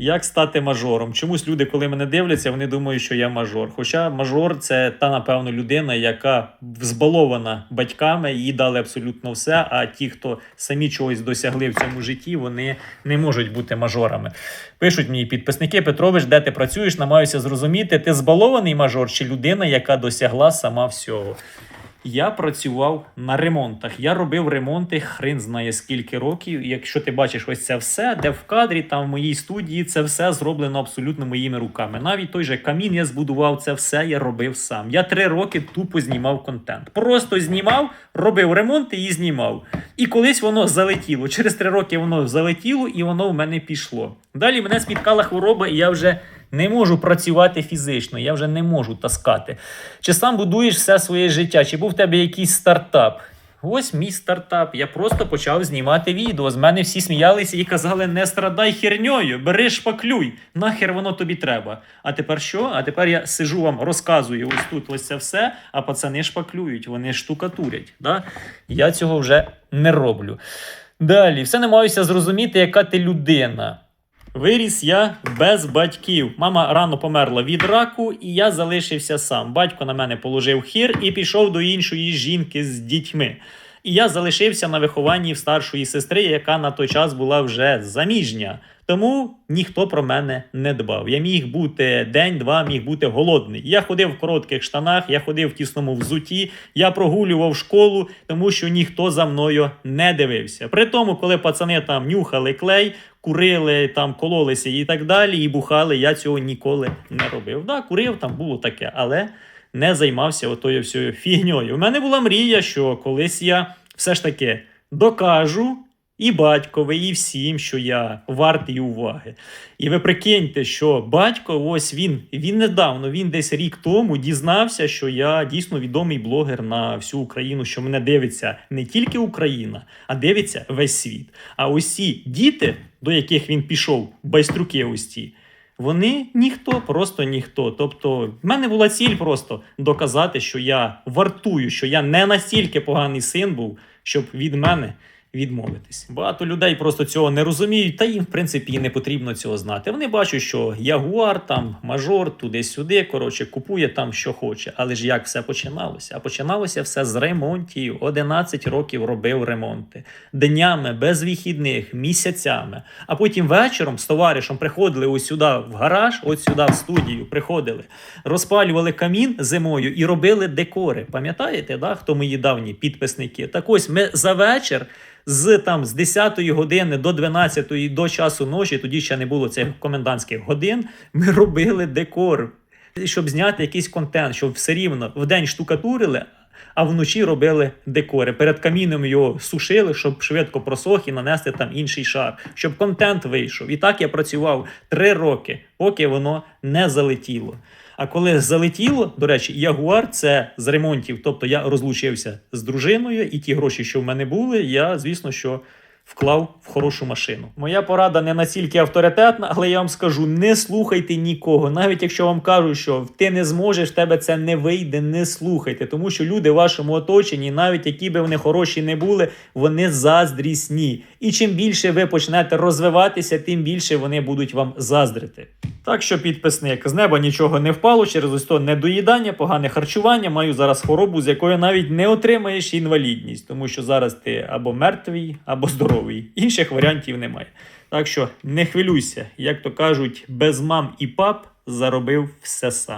Як стати мажором? Чомусь люди, коли мене дивляться, вони думають, що я мажор. Хоча мажор це та, напевно, людина, яка збалована батьками, їй дали абсолютно все. А ті, хто самі чогось досягли в цьому житті, вони не можуть бути мажорами. Пишуть мені підписники Петрович, де ти працюєш, намагаюся зрозуміти, ти збалований мажор чи людина, яка досягла сама всього. Я працював на ремонтах. Я робив ремонти хрен знає скільки років. Якщо ти бачиш ось це все, де в кадрі, там в моїй студії, це все зроблено абсолютно моїми руками. Навіть той же камін я збудував, це все я робив сам. Я три роки тупо знімав контент. Просто знімав, робив ремонти і знімав. І колись воно залетіло. Через три роки воно залетіло і воно в мене пішло. Далі мене спіткала хвороба, і я вже не можу працювати фізично, я вже не можу таскати. Чи сам будуєш все своє життя, чи був в тебе якийсь стартап? Ось мій стартап. Я просто почав знімати відео. З мене всі сміялися і казали: не страдай херньою, бери шпаклюй. Нахер воно тобі треба. А тепер що? А тепер я сижу вам, розказую ось тут ось це все, а пацани шпаклюють, вони штукатурять. Да? Я цього вже не роблю. Далі, все намагаюся зрозуміти, яка ти людина. Виріс я без батьків. Мама рано померла від раку, і я залишився сам. Батько на мене положив хір і пішов до іншої жінки з дітьми. І я залишився на вихованні в старшої сестри, яка на той час була вже заміжня. Тому ніхто про мене не дбав. Я міг бути день-два, міг бути голодний. Я ходив в коротких штанах, я ходив в тісному взуті, я прогулював школу, тому що ніхто за мною не дивився. При тому, коли пацани там нюхали клей, курили, там кололися і так далі, і бухали, я цього ніколи не робив. Да, курив, там було таке, але не займався отою всією фігньою. У мене була мрія, що колись я все ж таки докажу. І батькові, і всім, що я вартий уваги. І ви прикиньте, що батько, ось він, він недавно, він десь рік тому дізнався, що я дійсно відомий блогер на всю Україну, що мене дивиться не тільки Україна, а дивиться весь світ. А усі діти, до яких він пішов, байструки ось ті, вони ніхто, просто ніхто. Тобто, в мене була ціль просто доказати, що я вартую, що я не настільки поганий син був, щоб від мене відмовитись. Багато людей просто цього не розуміють, та їм, в принципі, і не потрібно цього знати. Вони бачать, що ягуар, там мажор, туди-сюди, коротше, купує там, що хоче. Але ж як все починалося? А починалося все з ремонтів. 11 років робив ремонти днями, без вихідних, місяцями. А потім вечором з товаришем приходили ось сюди в гараж, ось сюди в студію приходили, розпалювали камін зимою і робили декори. Пам'ятаєте, да, хто мої давні підписники? Так ось ми за вечір з там з 10 години до 12 до часу ночі, тоді ще не було цих комендантських годин. Ми робили декор, щоб зняти якийсь контент, щоб все рівно в день штукатурили. А вночі робили декори. Перед каміном його сушили, щоб швидко просох і нанести там інший шар, щоб контент вийшов. І так я працював три роки, поки воно не залетіло. А коли залетіло, до речі, Ягуар це з ремонтів. Тобто я розлучився з дружиною, і ті гроші, що в мене були, я, звісно, що вклав в хорошу машину. Моя порада не настільки авторитетна, але я вам скажу: не слухайте нікого. Навіть якщо вам кажуть, що ти не зможеш, тебе це не вийде, не слухайте, тому що люди в вашому оточенні, навіть які би вони хороші не були, вони заздрісні. І чим більше ви почнете розвиватися, тим більше вони будуть вам заздрити. Так що, підписник, з неба нічого не впало через ось то недоїдання, погане харчування. Маю зараз хворобу, з якої навіть не отримаєш інвалідність, тому що зараз ти або мертвий, або здоровий. Інших варіантів немає. Так що не хвилюйся, як то кажуть, без мам і пап заробив все сам.